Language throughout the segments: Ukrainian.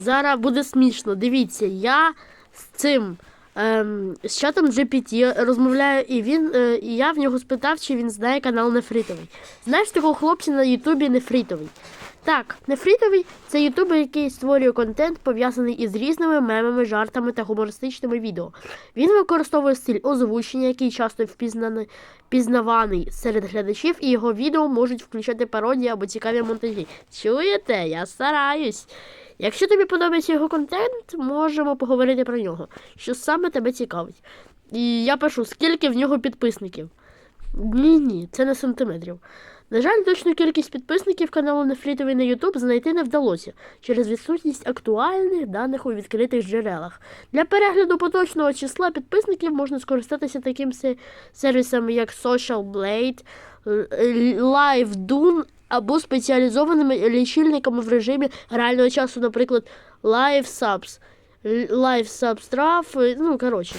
Зараз буде смішно. Дивіться, я з цим ем, з чатом GPT розмовляю, і він, е, і я в нього спитав, чи він знає канал Нефритовий. Знаєш такого хлопця на Ютубі Нефритовий? Так, Нефритовий це ютубер, який створює контент, пов'язаний із різними мемами, жартами та гумористичними відео. Він використовує стиль озвучення, який часто впізнаний, пізнаваний серед глядачів, і його відео можуть включати пародії або цікаві монтажі. Чуєте? Я стараюсь. Якщо тобі подобається його контент, можемо поговорити про нього. Що саме тебе цікавить? І я пишу, скільки в нього підписників. Ні, ні, це не сантиметрів. На жаль, точну кількість підписників каналу Нефрітовий на YouTube знайти не вдалося через відсутність актуальних даних у відкритих джерелах. Для перегляду поточного числа підписників можна скористатися таким се- сервісами, як Social Blade, LiveDoon або спеціалізованими лічильниками в режимі реального часу, наприклад, LiveSubs, LiveSubstraf, ну коротше.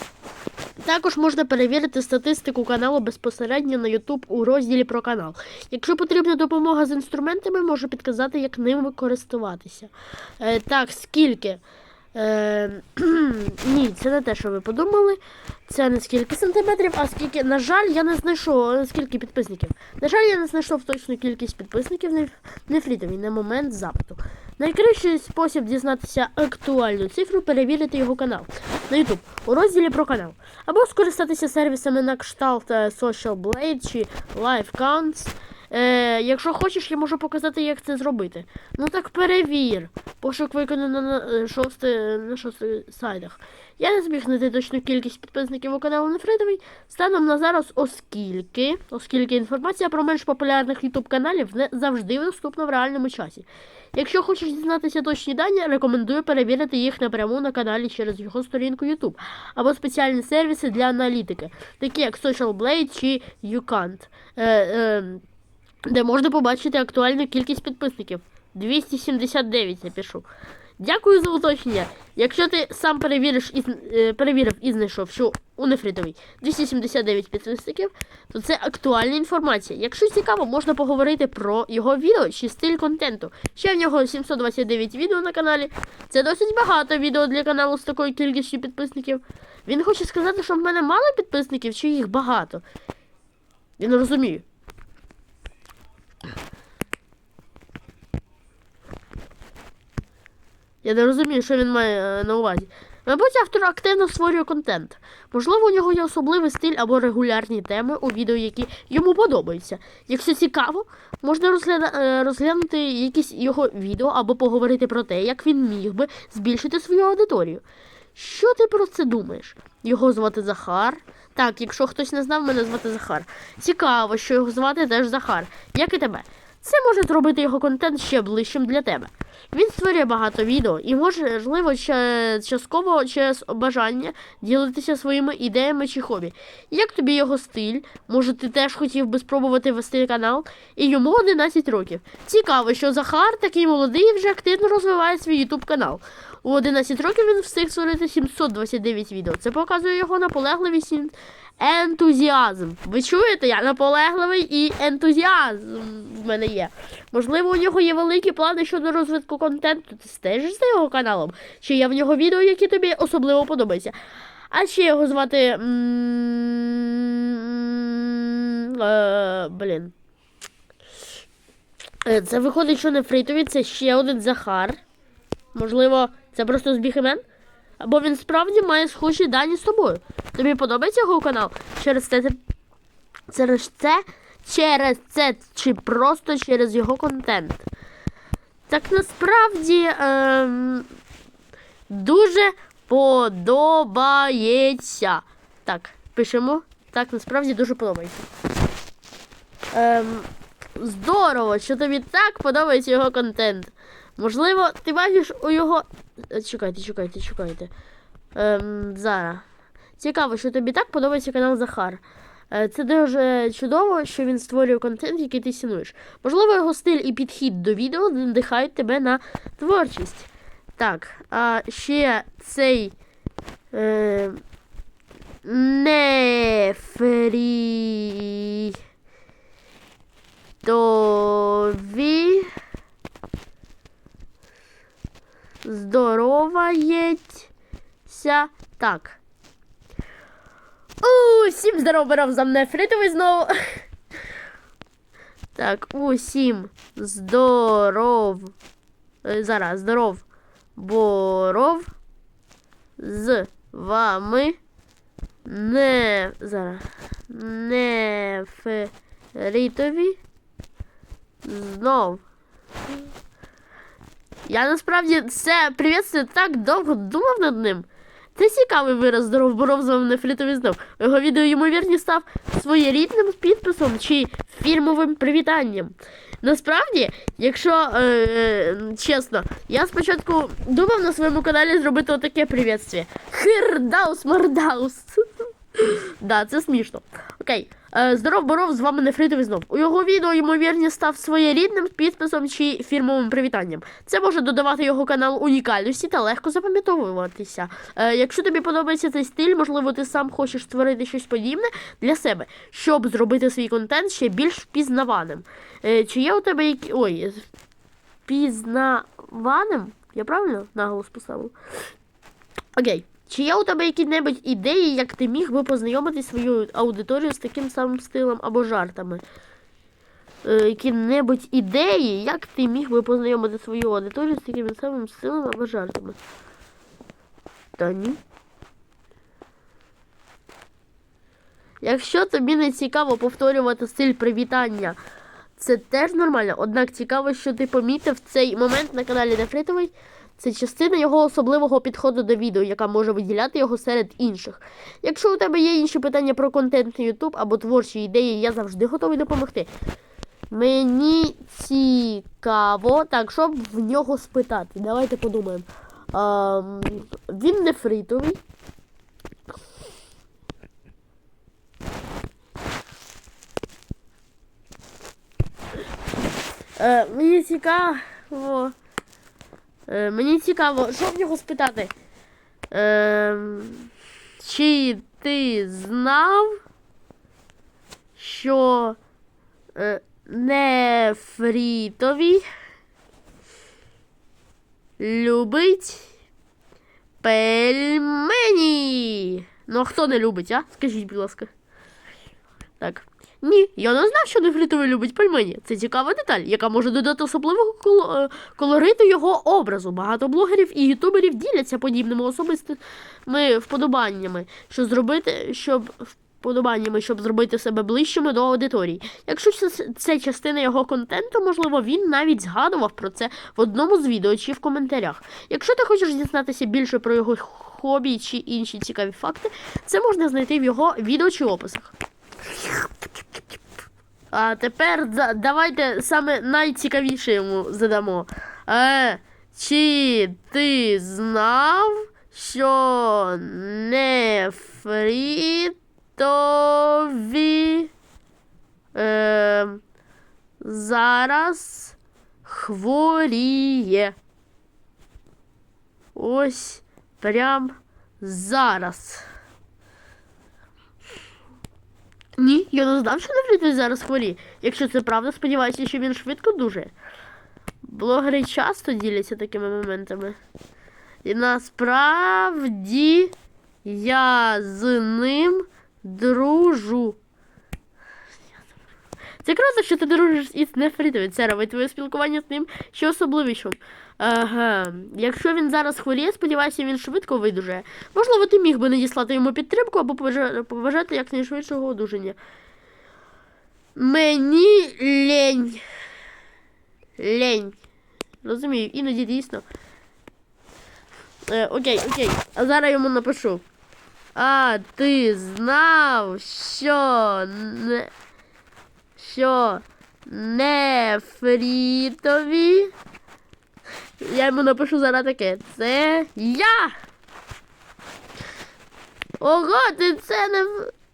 Також можна перевірити статистику каналу безпосередньо на YouTube у розділі про канал. Якщо потрібна допомога з інструментами, можу підказати, як ними користуватися. Е, так, скільки? Е, ні, це не те, що ви подумали. Це не скільки сантиметрів, а скільки. На жаль, я не знайшов е, скільки підписників. На жаль, я не знайшов точну кількість підписників Нефрітові на момент запиту. Найкращий спосіб дізнатися актуальну цифру перевірити його канал на YouTube у розділі про канал. Або скористатися сервісами на кшталт е, Social Blade чи LiveCounts. Е, якщо хочеш, я можу показати, як це зробити. Ну так перевір. Пошук виконано на е, шости, на шости сайтах. Я не зміг знайти точну кількість підписників у каналу Нефритовий станом на зараз, оскільки, оскільки інформація про менш популярних YouTube каналів не завжди доступна в реальному часі. Якщо хочеш дізнатися точні дані, рекомендую перевірити їх напряму на каналі через його сторінку YouTube або спеціальні сервіси для аналітики, такі як Social Blade чи YouCant, е, е, де можна побачити актуальну кількість підписників. 279 я пишу. Дякую за уточнення. Якщо ти сам перевіриш і, е, перевірив і знайшов, що у Нефритовій 279 підписників, то це актуальна інформація. Якщо цікаво, можна поговорити про його відео чи стиль контенту. Ще в нього 729 відео на каналі. Це досить багато відео для каналу з такою кількістю підписників. Він хоче сказати, що в мене мало підписників, чи їх багато. Я не розумію. Я не розумію, що він має е, на увазі. Мабуть, автор активно створює контент. Можливо, у нього є особливий стиль або регулярні теми у відео, які йому подобаються. Якщо цікаво, можна розгляда... е, розглянути якісь його відео або поговорити про те, як він міг би збільшити свою аудиторію. Що ти про це думаєш? Його звати Захар. Так, якщо хтось не знав, мене звати Захар. Цікаво, що його звати теж Захар, як і тебе. Це може зробити його контент ще ближчим для тебе. Він створює багато відео і можливо ще частково через бажання ділитися своїми ідеями чи хобі. Як тобі його стиль? Може, ти теж хотів би спробувати вести канал? І йому 11 років. Цікаво, що Захар такий молодий вже активно розвиває свій ютуб канал. У 11 років він встиг створити 729 відео. Це показує його наполегливість і ентузіазм. Ви чуєте? Я наполегливий і ентузіазм в мене є. Можливо, у нього є великі плани щодо розвитку контенту. Ти стежиш за його каналом? Чи є в нього відео, які тобі особливо подобаються? А ще його звати. е, Блін. Е, Це виходить, що не фритові, це ще один Захар. Можливо, це просто збіг імен? Або він справді має схожі дані з тобою. Тобі подобається його канал? Через це через це, через це чи просто через його контент. Так насправді ем, дуже подобається. Так, пишемо. Так, насправді дуже подобається. Ем, здорово, що тобі так подобається його контент. Можливо, ти бачиш у його. Е, Чекайте, чекайте, чекайте. Ем, зараз. Цікаво, що тобі так подобається канал Захар. Е, Це дуже чудово, що він створює контент, який ти цінуєш. Можливо, його стиль і підхід до відео надихають тебе на творчість. Так, а ще цей. Е, не. Дові. Здоровається так. Усім здорово, берем за мною фритовий знову. Так, усім здоров. е, Зараз, здоров. Боров. З вами. Не. Зараз. Не фритові. Знов. Я насправді це привітство так довго думав над ним. Це цікавий вираз здоров з вами нефритовий знов. Його відео, ймовірні, став своєрідним підписом чи фірмовим привітанням. Насправді, якщо е, чесно, я спочатку думав на своєму каналі зробити отаке привітстві. Хирдаус Мардаус. Да, це смішно. Окей. Е, Здоров Боров, з вами Нефритовий знов. У його відео, ймовірні, став своєрідним підписом чи фірмовим привітанням. Це може додавати його канал унікальності та легко запам'ятовуватися. Е, якщо тобі подобається цей стиль, можливо, ти сам хочеш створити щось подібне для себе, щоб зробити свій контент ще більш впізнаваним. Е, чи є у тебе які. Ой, впізнаваним? Я правильно наголос поставив? Окей. Чи є у тебе які-небудь ідеї, як ти міг би познайомити свою аудиторію з таким самим стилем або жартами? Е, які-небудь ідеї, як ти міг би познайомити свою аудиторію з таким самим стилем або жартами? Та ні. Якщо тобі не цікаво повторювати стиль привітання, це теж нормально. Однак цікаво, що ти помітив цей момент на каналі Нефритовий. Це частина його особливого підходу до відео, яка може виділяти його серед інших. Якщо у тебе є інші питання про контент на YouTube або творчі ідеї, я завжди готовий допомогти. Мені цікаво, так, щоб в нього спитати. Давайте подумаємо. Ам, він не фритовий. Е, мені цікаво. Е, мені цікаво, що в нього спитати. Е, чи ти знав, що е, нефрітові любить пельмені? Ну, а хто не любить, а? Скажіть, будь ласка. Так. Ні, я не знав, що нефритовий любить пельмені. Це цікава деталь, яка може додати особливого коло- е, колориту його образу. Багато блогерів і ютуберів діляться подібними особистими вподобаннями, що зробити, щоб вподобаннями, щоб зробити себе ближчими до аудиторії. Якщо це частина його контенту, можливо, він навіть згадував про це в одному з відео чи в коментарях. Якщо ти хочеш дізнатися більше про його хобі чи інші цікаві факти, це можна знайти в його відео чи описах. А тепер давайте саме найцікавіше йому задамо. Е, чи ти знав, що нефритові е, зараз хворіє? Ось прям зараз. Ні, я не знав, що Нефритовий зараз хворіє. Якщо це правда, сподіваюся, що він швидко дуже. Блогери часто діляться такими моментами. І насправді я з ним дружу. Це круто, що ти дружиш із Нефритовим. Це робить твоє спілкування з ним ще особливішим. Ага. Якщо він зараз хворіє, сподіваюся, він швидко видужає. Можливо, ти міг би надіслати йому підтримку або побажа- побажати якнайшвидшого одужання. Мені лень. Лень. Розумію, іноді дійсно. Е, окей, окей. А зараз йому напишу. А ти знав, що не. Що нефрітові. Я йому напишу зараз таке. Це я. Ого, ти це не.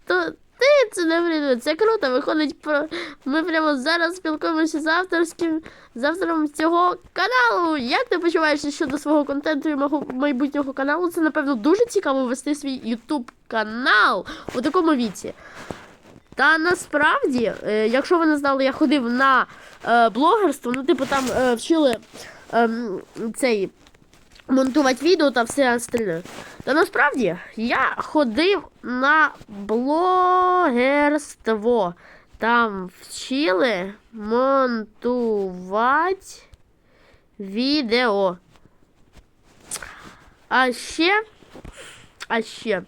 То ти це не врятує. Це круто. Виходить, про... ми прямо зараз спілкуємося з авторським з автором цього каналу. Як ти почуваєшся щодо свого контенту і мого майбутнього каналу? Це, напевно, дуже цікаво вести свій YouTube канал у такому віці. Та насправді, е, якщо ви не знали, я ходив на е, блогерство, ну, типу, там е, вчили ем, цей монтувати відео та все остальне. Та насправді я ходив на блогерство. Там вчили монтувати відео. А ще, а ще,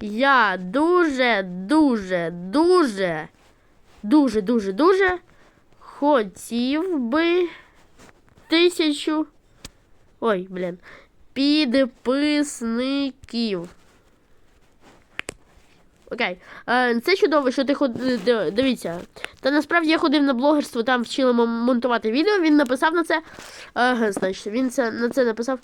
я дуже, дуже, дуже, дуже, дуже, дуже хотів би тисячу. Ой, блін. Підписників. Окей. Е, Це чудово, що ти ход... Дивіться. Та насправді я ходив на блогерство, там вчили монтувати відео. Він написав на це. Ага, значить, він це, на це написав.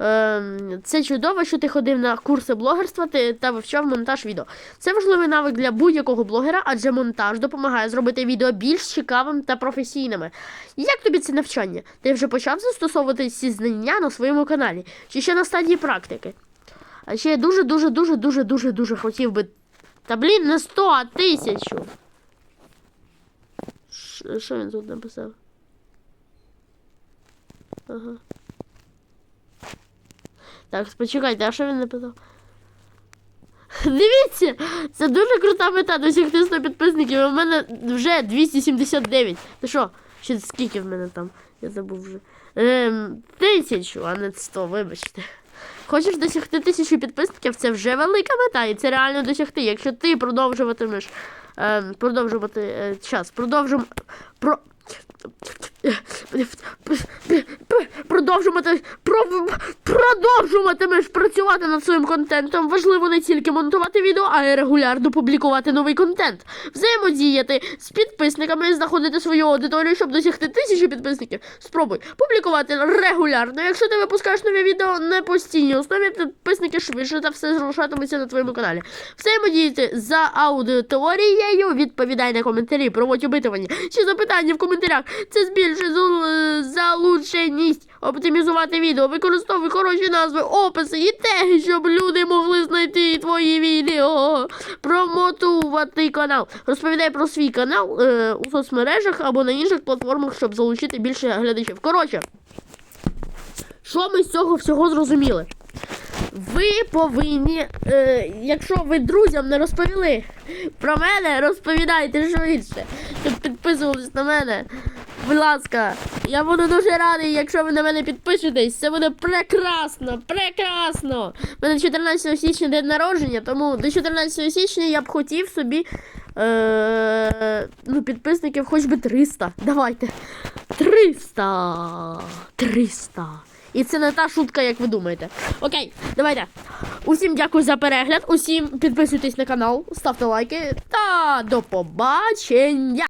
Ем, Це чудово, що ти ходив на курси блогерства та вивчав монтаж відео. Це важливий навик для будь-якого блогера, адже монтаж допомагає зробити відео більш цікавим та професійними. Як тобі це навчання? Ти вже почав застосовувати ці знання на своєму каналі? Чи ще на стадії практики? А ще я дуже, дуже, дуже, дуже, дуже, дуже хотів би. Та блін, не 100, а тисячу. Що він тут написав? Ага. Так, почекайте, а що він написав? Дивіться, це дуже крута мета досягти 100 підписників. в мене вже 279. Ти що? Ще скільки в мене там? Я забув вже. Ем, тисячу, а не 100, вибачте. Хочеш досягти тисячі підписників, це вже велика мета, і це реально досягти. Якщо ти продовжуватимеш ем, продовжувати е, час, продовжум, про, продовжувати, про, продовжуватимеш працювати над своїм контентом. Важливо не тільки монтувати відео, а й регулярно публікувати новий контент, взаємодіяти з підписниками, знаходити свою аудиторію, щоб досягти тисячі підписників. Спробуй публікувати регулярно. Якщо ти випускаєш нові відео на постійній основі, підписники швидше та все залишатимуться на твоєму каналі. Взаємодіяти за аудиторією, відповідай на коментарі, проводь опитування чи запитання в коментарях. Це збільшує зал- залученість. Оптимізувати відео, використовуй хороші назви, описи і теги, щоб люди могли знайти твої відео. Промотувати канал. Розповідай про свій канал е, у соцмережах або на інших платформах, щоб залучити більше глядачів. Коротше, що ми з цього всього зрозуміли? Ви повинні, е, якщо ви друзям не розповіли про мене, розповідайте швидше, щоб підписувались на мене. Будь ласка, я буду дуже радий, якщо ви на мене підпишетесь. Це буде прекрасно, прекрасно. У мене 14 січня день народження, тому до 14 січня я б хотів собі е, ну, підписників хоч би 300. Давайте. 300. 300. І це не та шутка, як ви думаєте. Окей, давайте. Усім дякую за перегляд. Усім підписуйтесь на канал, ставте лайки та до побачення.